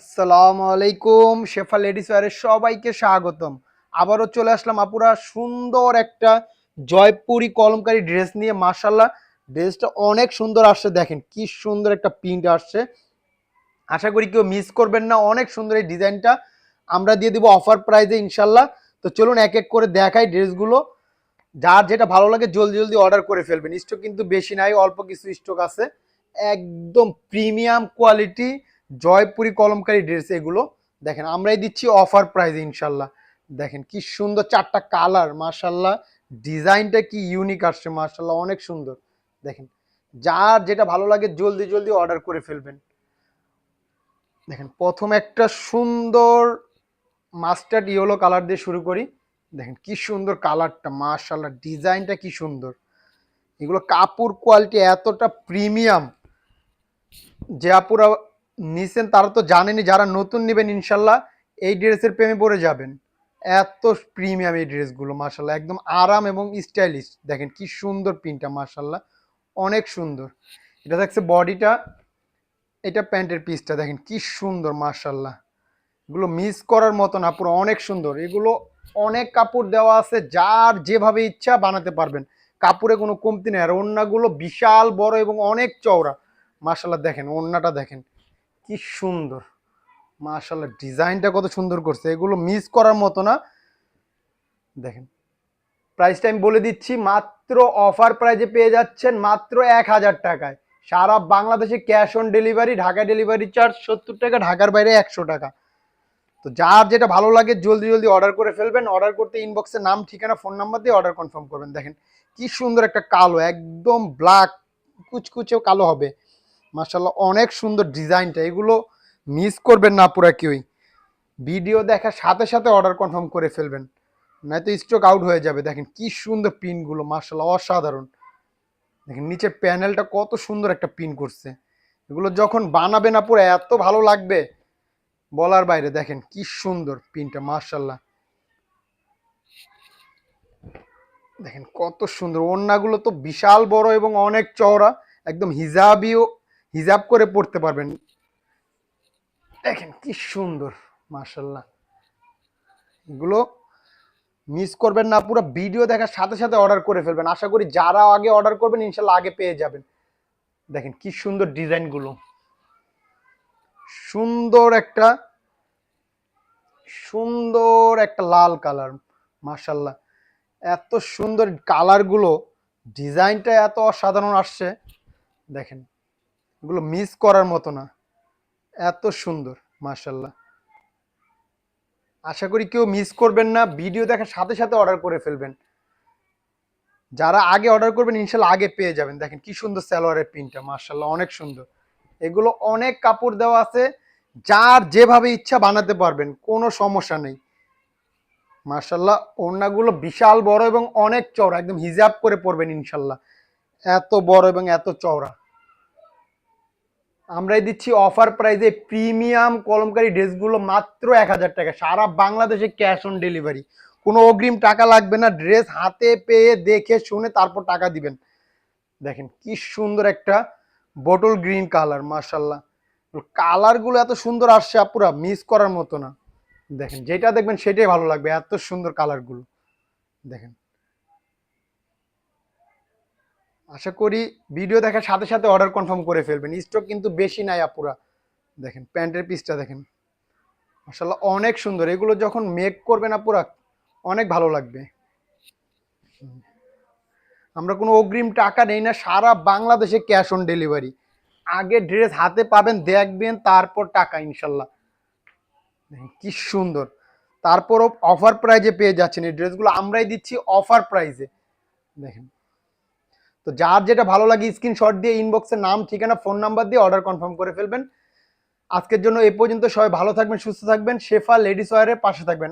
আসসালামু আলাইকুম শেফা লেডিস ওয়ারের সবাইকে স্বাগতম। আবারও চলে আসলাম আপুরা সুন্দর একটা জয়পুরি কলমকারি ড্রেস নিয়ে মার্শাল্লাহ ড্রেসটা অনেক সুন্দর আসছে, দেখেন কি সুন্দর একটা প্রিন্ট আসছে। আশা করি কেউ মিস করবেন না, অনেক সুন্দর এই ডিজাইনটা। আমরা দিয়ে দিব অফার প্রাইজে ইনশাল্লাহ তো চলুন এক এক করে দেখাই ড্রেসগুলো। যার যেটা ভালো লাগে জলদি জলদি অর্ডার করে ফেলবেন। স্টক কিন্তু বেশি নাই, অল্প কিছু স্টক আছে। একদম premium quality Jaipuri Kalamkari dress এগুলো, দেখেন, আমরাই দিচ্ছি অফার প্রাইস ইনশাল্লাহ। দেখেন, কি সুন্দর চারটা কালার মার্শাল্লাহ ডিজাইনটা কি ইউনিক আসছে মার্শাল্লাহ অনেক সুন্দর। দেখেন, যার যেটা ভালো লাগে জলদি জলদি অর্ডার করে ফেলবেন। দেখেন, প্রথম একটা সুন্দর মাস্টার্ড ইয়েলো কালার দিয়ে শুরু করি। দেখেন, কি সুন্দর কালারটা মার্শাল্লাহ ডিজাইনটা কি সুন্দর। এগুলো কাপড় কোয়ালিটি এতটা প্রিমিয়াম যে আপুরা নিছেন, তারা তো জানেনি, যারা নতুন নেবেন ইনশাল্লাহ, এই ড্রেসের প্রেমে পড়ে যাবেন। এত প্রিমিয়াম এই ড্রেসগুলো মার্শাল্লাহ একদম আরাম এবং স্টাইলিশ দেখেন কি সুন্দর প্রিন্টটা মার্শাল্লাহ অনেক সুন্দর। এটা দেখছে বডিটা এটা প্যান্টের পিসটা দেখেন কি সুন্দর মার্শাল্লাহ এগুলো মিস করার মতো না পুরো অনেক সুন্দর। এগুলো অনেক কাপড় দেওয়া আছে, যার যেভাবে ইচ্ছা বানাতে পারবেন। কাপড়ে কোনো কমতি নেই, আর ওড়নাগুলো বিশাল বড় এবং অনেক চওড়া। মার্শাল্লাহ দেখেন ওড়নাটা দেখেন। কি সুন্দর। মার্শাল্লাহ ডিজাইনটা কত সুন্দর করছে। এগুলো মিস করার মতো না। দেখেন প্রাইসটা আমি বলে দিচ্ছি, মাত্র অফার প্রাইজে পেয়ে যাচ্ছেন মাত্র এক হাজার টাকায়। সারা বাংলাদেশে cash on delivery Dhaka delivery charge সত্তর টাকা, ঢাকার বাইরে একশো টাকা। তো যার যেটা ভালো লাগে, জলদি জলদি অর্ডার করে ফেলবেন। অর্ডার করতে ইনবক্সে নাম, ঠিকানা ফোন নাম্বার দিয়ে অর্ডার কনফার্ম করবেন। দেখেন, কি সুন্দর একটা কালো, একদম ব্ল্যাক কুচকুচেও কালো হবে। মার্শাল্লাহ অনেক সুন্দর ডিজাইনটা। এগুলো মিস করবেন না পুরা কেউই। ভিডিও দেখার সাথে সাথে অর্ডার কনফার্ম করে ফেলবেন। নয়তো স্টক আউট হয়ে যাবে। দেখেন কি সুন্দর পিনগুলো মার্শাল্লাহ অসাধারণ। দেখেন নিচের প্যানেলটা কত সুন্দর একটা পিন করছে। এগুলো যখন বানাবে না পুরো, এত ভালো লাগবে বলার বাইরে। দেখেন কি সুন্দর পিনটা মার্শাল্লাহ দেখেন কত সুন্দর। ওড়নাগুলো তো বিশাল বড় এবং অনেক চওড়া, একদম হিজাবিও হিজাব করে পড়তে পারবেন। দেখেন কি সুন্দর মার্শাল্লাহ এগুলো মিস করবেন না, পুরো ভিডিও দেখার সাথে সাথে অর্ডার করে ফেলবেন। আশা করি যারা আগে অর্ডার করবেন ইনশাল্লাহ আগে পেয়ে যাবেন। দেখেন কি সুন্দর ডিজাইনগুলো সুন্দর একটা সুন্দর একটা লাল কালার মার্শাল্লাহ এত সুন্দর কালারগুলো ডিজাইনটা এত অসাধারণ আসছে। দেখেন এগুলো মিস করার মতো না। এত সুন্দর মার্শাল্লাহ আশা করি কেউ মিস করবেন না ভিডিও দেখার সাথে সাথে অর্ডার করে ফেলবেন। যারা আগে অর্ডার করবেন ইনশাল্লাহ আগে পেয়ে যাবেন। দেখেন কি সুন্দর সালোয়ারের প্রিন্টটা মার্শাল্লাহ অনেক সুন্দর। এগুলো অনেক কাপড় দেওয়া আছে, যার যেভাবে ইচ্ছা বানাতে পারবেন, কোনো সমস্যা নেই। মার্শাল্লাহ ওড়নাগুলো বিশাল বড় এবং অনেক চওড়া, একদম হিজাব করে পরবেন ইনশাল্লাহ এত বড় এবং এত চওড়া। আমরাই দিচ্ছি অফার প্রাইজে প্রিমিয়াম কলমকারী ড্রেসগুলো মাত্র এক হাজার টাকা। সারা বাংলাদেশে ক্যাশ অন ডেলিভারি কোনো অগ্রিম টাকা লাগবে না। ড্রেস হাতে পেয়ে, দেখে, শুনে তারপর টাকা দিবেন। দেখেন কি সুন্দর একটা বটল গ্রিন কালার মার্শাল্লাহ কালারগুলো এত সুন্দর আসছে আপুরা মিস করার মতো না। দেখেন, যেটা দেখবেন সেটাই ভালো লাগবে, এত সুন্দর কালারগুলো দেখেন। আশা করি ভিডিও দেখার সাথে সাথে অর্ডার কনফার্ম করে ফেলবেন। স্টক কিন্তু বেশি নাই আপুরা। দেখেন, প্যান্টের পিসটা দেখেন। মাসাল্লাহ অনেক সুন্দর। এগুলো যখন মেক করবেন আপুরা, অনেক ভালো লাগবে। আমরা কোনো অগ্রিম টাকা নেই না, সারা বাংলাদেশে ক্যাশ অন ডেলিভারি আগে ড্রেস হাতে পাবেন, দেখবেন, তারপর টাকা ইনশাল্লাহ কি সুন্দর। তারপরও অফার প্রাইজে পেয়ে যাচ্ছেন এই ড্রেসগুলো আমরাই দিচ্ছি অফার প্রাইজে দেখেন তো যার যেটা ভালো লাগে স্ক্রিনশট দিয়ে ইনবক্সের নাম, ঠিকানা ফোন নাম্বার দিয়ে অর্ডার কনফার্ম করে ফেলবেন। আজকের জন্য এ পর্যন্ত সবাই ভালো থাকবেন, সুস্থ থাকবেন। শেফা লেডিস ওয়ারের পাশে থাকবেন।